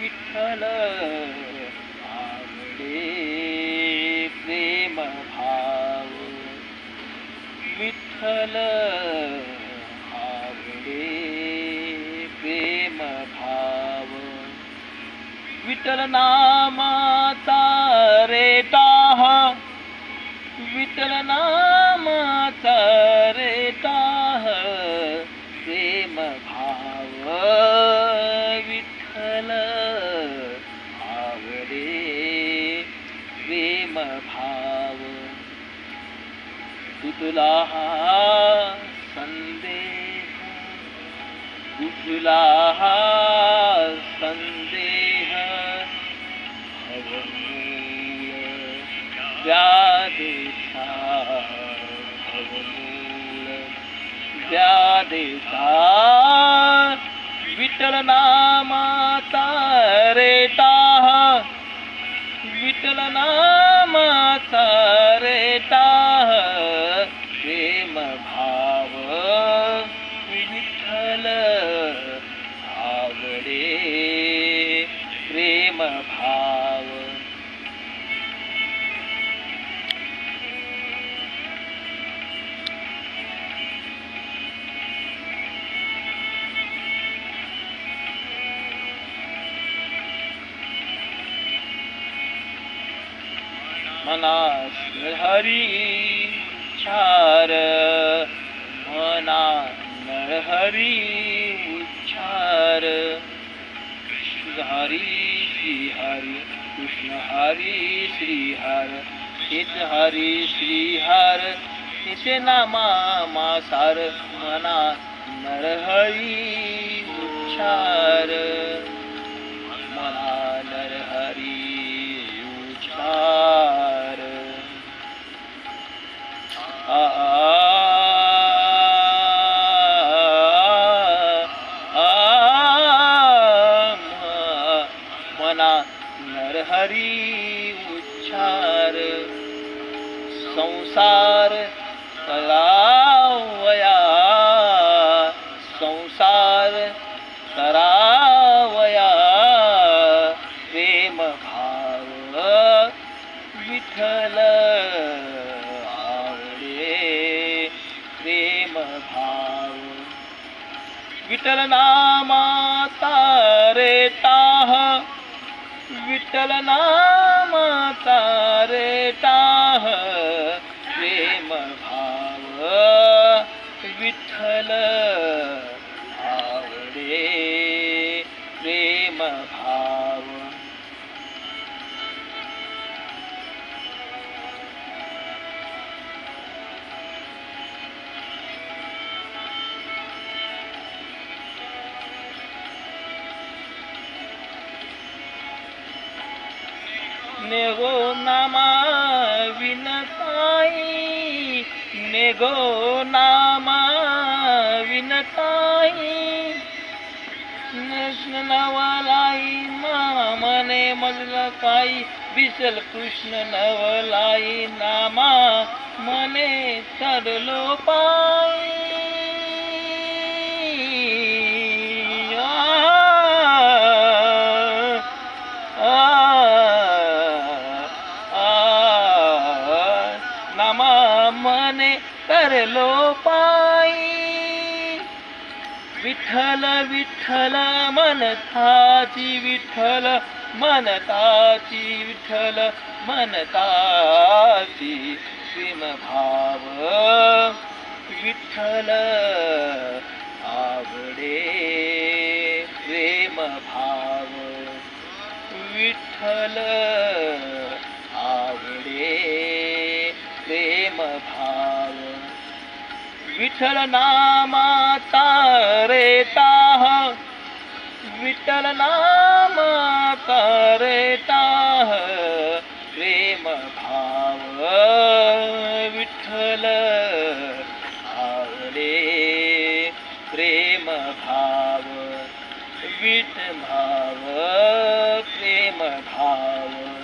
विठ्ठल आवडे प्रेम भाव. विठ्ठल आवडे प्रेम भाव. विठ्ठल नामाचा रेटाह विठ्ठल नाम भाव पुला संदेह। पुतला संदेह। भा नामा जा विठल ना माता नाम नामाचा रेटाह प्रेम भाव मनास हरी छार मना नरहरी छार कृष्ण हरी श्री हरी कृष्ण हरी श्री हर हित हरी श्री हर नामा मासार मना नरहरी उच्चार। मना नरहरी उच्चार। हरी उच्चार संसार कलावया संसार तरावया प्रेम भाव विठ्ठल आवडे प्रेम भाव। विठ्ठल नामाचा रेटाह विठ्ठल नामाचा रेटाह प्रेम भाव विठ्ठल आवडे प्रेम भाव ನೆಗೋ ನಮಾವಿನ ತಾಯಿ ನೆಗೋ ನಮಾವಿನ ತಾಯಿ ನವಲಾಯಿ ಮನೆ ಮಜಲ ತಾಯಿ ಬಿಸಲ್ ಕೃಷ್ಣ ನವಲಾಯಿ ನಾಮ ಮನೆ ತರಲೋ ಪಾಯಿ ಆ विठ्ठल विठ्ठल मनताची विठ्ठल मनताची विठ्ठल मनताची प्रेम भाव विठ्ठल आवडे प्रेम भाव विठ्ठल विठ्ठल नामाचा रेटाह विठ्ठल नामाचा रेटाह प्रेम भाव विठ्ठल आवडे प्रेम भाव विठ भाव प्रेम भाव